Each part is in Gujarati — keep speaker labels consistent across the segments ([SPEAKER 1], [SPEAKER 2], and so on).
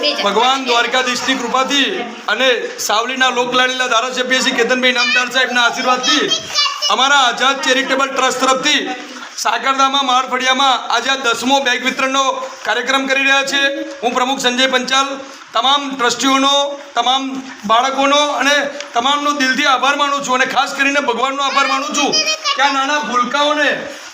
[SPEAKER 1] ભગવાન દ્વારકાધીશની કૃપાથી અને સાવલીના લોકલાડીલા ધારાસભ્ય શ્રી કેતનભાઈ નામદાર સાહેબના આશીર્વાદથી અમારા આઝાદ ચેરિટેબલ ટ્રસ્ટ તરફથી સાગરદામાં માળફળિયામાં આજે આ દસમો બેગ વિતરણનો કાર્યક્રમ કરી રહ્યા છે. હું પ્રમુખ સંજય પંચાલ તમામ ટ્રસ્ટીઓનો તમામ બાળકોનો અને તમામનો દિલથી આભાર માનું છું અને ખાસ કરીને ભગવાનનો આભાર માનું છું કે આ નાના ભૂલકાઓને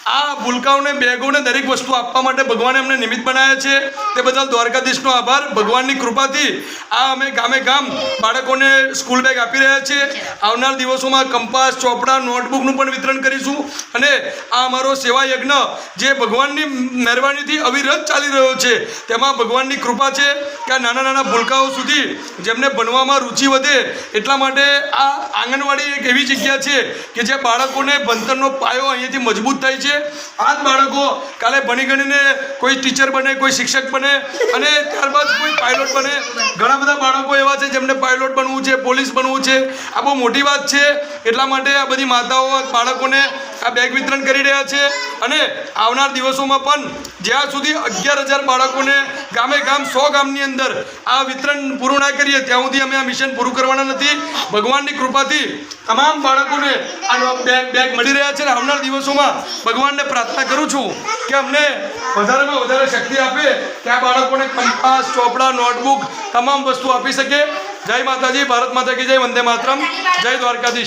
[SPEAKER 1] આ ભૂલકાઓને, બેગોને દરેક વસ્તુ આપવા માટે ભગવાને અમને નિમિત્ત બનાવ્યા છે. તે બદલ દ્વારકાધીશનો આભાર. ભગવાનની કૃપાથી આ અમે ગામે ગામ બાળકોને સ્કૂલ બેગ આપી રહ્યા છીએ. આવનાર દિવસોમાં કંપાસ, ચોપડા, નોટબુકનું પણ વિતરણ કરીશું. અને આ અમારો સેવા યજ્ઞ જે ભગવાનની મહેરબાનીથી અવિરત ચાલી રહ્યો છે, તેમાં ભગવાનની કૃપા છે કે આ નાના નાના ભૂલકાઓ સુધી જેમને ભણવામાં રુચિ વધે, એટલા માટે આ આંગણવાડી એક એવી જગ્યા છે કે જે બાળકોને ભણતરનો પાયો અહીંયાથી મજબૂત થાય છે. આ જ બાળકો કાલે ભણી ગણીને કોઈ ટીચર બને, કોઈ શિક્ષક બને અને ત્યારબાદ કોઈ પાયલોટ બને. ઘણા બધા બાળકો એવા છે જેમને પાયલોટ બનવું છે પોલીસ બનવું છે. આ બહુ મોટી વાત છે. એટલા માટે આ બધી માતાઓ, બાળકોને આ બેગ વિતરણ કરી રહ્યા છે અને આવનાર દિવસોમાં પણ જ્યાં સુધી અગિયાર હજાર બાળકોને ગામે ગામ સો ગામની અંદર આ વિતરણ પૂરું ના કરીએ, ત્યાં સુધી અમે આ મિશન પૂરું કરવાના નથી. ભગવાનની કૃપાથી તમામ બાળકોને આ બેગ બેગ મળી રહ્યા છે અને આવનાર દિવસોમાં ભગવાનને પ્રાર્થના કરું છું કે અમને વધારેમાં વધારે શક્તિ આપે, કે આ બાળકોને કંપાસ, ચોપડા, નોટબુક, તમામ વસ્તુ આપી શકે. જય માતાજી, ભારત માતા કી જય, વંદે માતરમ. જય દ્વારકાધીશ.